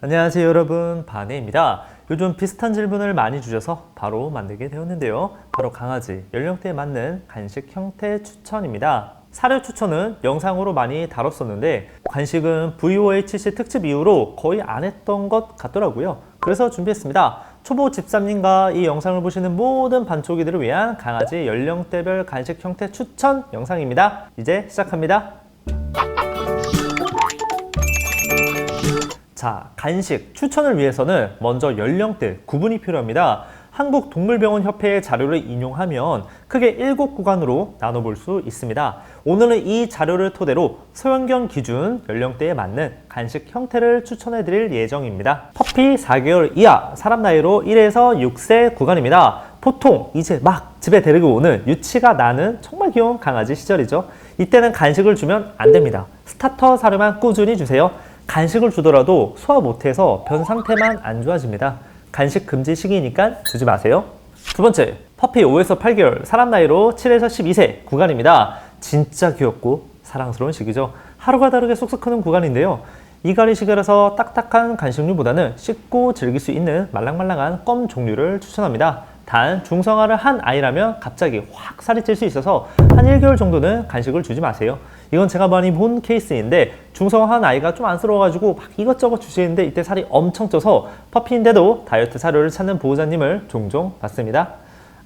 안녕하세요 여러분. 바네입니다. 요즘 비슷한 질문을 많이 주셔서 바로 만들게 되었는데요. 바로 강아지 연령대에 맞는 간식 형태 추천입니다. 사료 추천은 영상으로 많이 다뤘었는데 간식은 VOHC 특집 이후로 거의 안 했던 것 같더라고요. 그래서 준비했습니다. 초보 집사님과 이 영상을 보시는 모든 반초기들을 위한 강아지 연령대별 간식 형태 추천 영상입니다. 이제 시작합니다 자, 간식 추천을 위해서는 먼저 연령대 구분이 필요합니다. 한국동물병원협회의 자료를 인용하면 크게 7구간으로 나눠볼 수 있습니다. 오늘은 이 자료를 토대로 소형견 기준 연령대에 맞는 간식 형태를 추천해 드릴 예정입니다. 퍼피 4개월 이하, 사람 나이로 1에서 6세 구간입니다. 보통 이제 막 집에 데리고 오는 유치가 나는 정말 귀여운 강아지 시절이죠. 이때는 간식을 주면 안 됩니다. 스타터 사료만 꾸준히 주세요. 간식을 주더라도 소화 못해서 변 상태만 안 좋아집니다. 간식 금지 시기니까 주지 마세요. 두 번째, 퍼피 5에서 8개월, 사람 나이로 7에서 12세 구간입니다. 진짜 귀엽고 사랑스러운 시기죠. 하루가 다르게 쏙쏙 크는 구간인데요. 이갈이 시절에서 딱딱한 간식류보다는 씹고 즐길 수 있는 말랑말랑한 껌 종류를 추천합니다. 단 중성화를 한 아이라면 갑자기 확 살이 찔 수 있어서 한 1개월 정도는 간식을 주지 마세요. 이건 제가 많이 본 케이스인데 중성화한 아이가 좀 안쓰러워가지고 막 이것저것 주시는데 이때 살이 엄청 쪄서 퍼피인데도 다이어트 사료를 찾는 보호자님을 종종 봤습니다.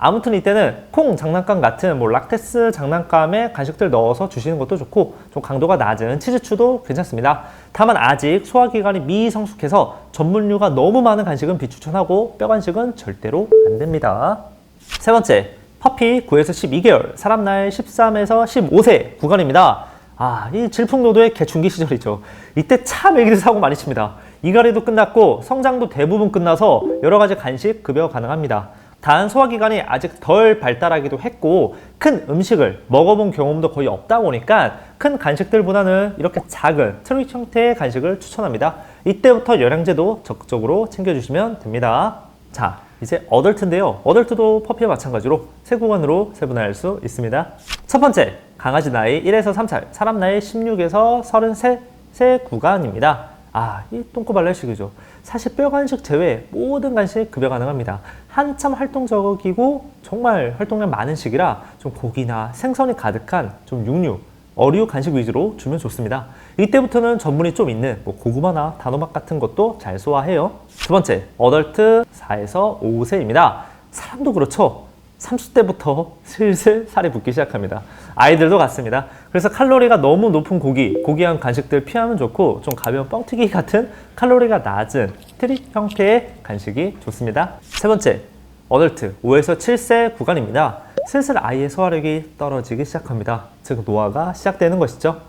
아무튼 이때는 콩 장난감 같은 뭐 락테스 장난감에 간식들 넣어서 주시는 것도 좋고 좀 강도가 낮은 치즈추도 괜찮습니다. 다만 아직 소화기관이 미성숙해서 전분류가 너무 많은 간식은 비추천하고 뼈 간식은 절대로 안 됩니다. 세 번째, 퍼피 9에서 12개월, 사람 나이 13에서 15세 구간입니다. 아, 이 질풍노도의 개충기 시절이죠. 이때 참 애기들 사고 많이 칩니다. 이갈이도 끝났고 성장도 대부분 끝나서 여러 가지 간식 급여 가능합니다. 단 소화기관이 아직 덜 발달하기도 했고 큰 음식을 먹어본 경험도 거의 없다 보니까 큰 간식들보다는 이렇게 작은 트릿 형태의 간식을 추천합니다. 이때부터 영양제도 적극적으로 챙겨주시면 됩니다. 자, 이제 어덜트인데요. 어덜트도 퍼피와 마찬가지로 세 구간으로 세분화할 수 있습니다. 첫 번째, 강아지 나이 1에서 3살, 사람 나이 16에서 33세 구간입니다. 아, 이 똥꼬발랄식이죠. 사실 뼈 간식 제외 모든 간식 급여 가능합니다. 한참 활동적이고 정말 활동량 많은 시기라 좀 고기나 생선이 가득한 좀 육류, 어류 간식 위주로 주면 좋습니다. 이때부터는 전문이 좀 있는 뭐 고구마나 단호박 같은 것도 잘 소화해요. 두 번째, 어덜트 4에서 5세입니다. 사람도 그렇죠. 30대부터 슬슬 살이 붙기 시작합니다. 아이들도 같습니다. 그래서 칼로리가 너무 높은 고기, 고기한 간식들 피하면 좋고 좀 가벼운 뻥튀기 같은 칼로리가 낮은 트릿 형태의 간식이 좋습니다. 세 번째, 어덜트 5에서 7세 구간입니다. 슬슬 아이의 소화력이 떨어지기 시작합니다. 즉 노화가 시작되는 것이죠.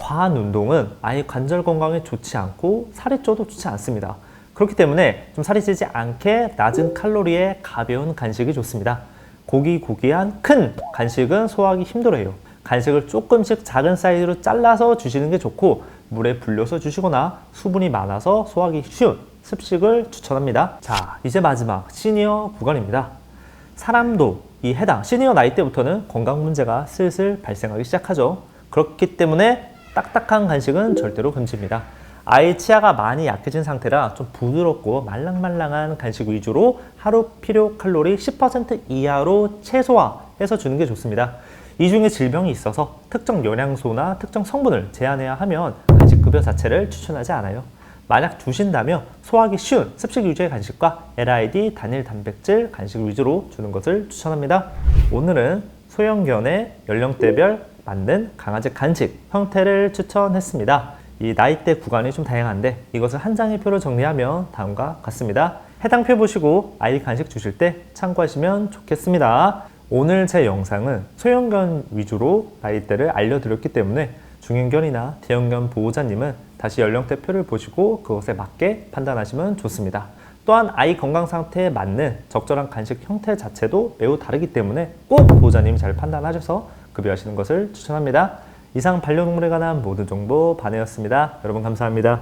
과한 운동은 아이 관절 건강에 좋지 않고 살이 쪄도 좋지 않습니다. 그렇기 때문에 좀 살이 찌지 않게 낮은 칼로리의 가벼운 간식이 좋습니다. 고기 고기한 큰 간식은 소화하기 힘들어요. 간식을 조금씩 작은 사이즈로 잘라서 주시는 게 좋고 물에 불려서 주시거나 수분이 많아서 소화하기 쉬운 습식을 추천합니다. 자, 이제 마지막 시니어 구간입니다. 사람도 이 해당 시니어 나이 때부터는 건강 문제가 슬슬 발생하기 시작하죠. 그렇기 때문에 딱딱한 간식은 절대로 금지입니다. 아이 치아가 많이 약해진 상태라 좀 부드럽고 말랑말랑한 간식 위주로 하루 필요 칼로리 10% 이하로 최소화해서 주는 게 좋습니다. 이 중에 질병이 있어서 특정 영양소나 특정 성분을 제한해야 하면 간식 급여 자체를 추천하지 않아요. 만약 주신다면 소화하기 쉬운 습식 위주의 간식과 LID 단일 단백질 간식 위주로 주는 것을 추천합니다. 오늘은 소형견의 연령대별 맞는 강아지 간식 형태를 추천했습니다. 이 나이대 구간이 좀 다양한데 이것을 한 장의 표로 정리하면 다음과 같습니다. 해당 표 보시고 아이 간식 주실 때 참고하시면 좋겠습니다. 오늘 제 영상은 소형견 위주로 나이대를 알려드렸기 때문에 중형견이나 대형견 보호자님은 다시 연령대 표를 보시고 그것에 맞게 판단하시면 좋습니다. 또한 아이 건강 상태에 맞는 적절한 간식 형태 자체도 매우 다르기 때문에 꼭 보호자님이 잘 판단하셔서 급여하시는 것을 추천합니다. 이상 반려동물에 관한 모든 정보 반해였습니다. 여러분 감사합니다.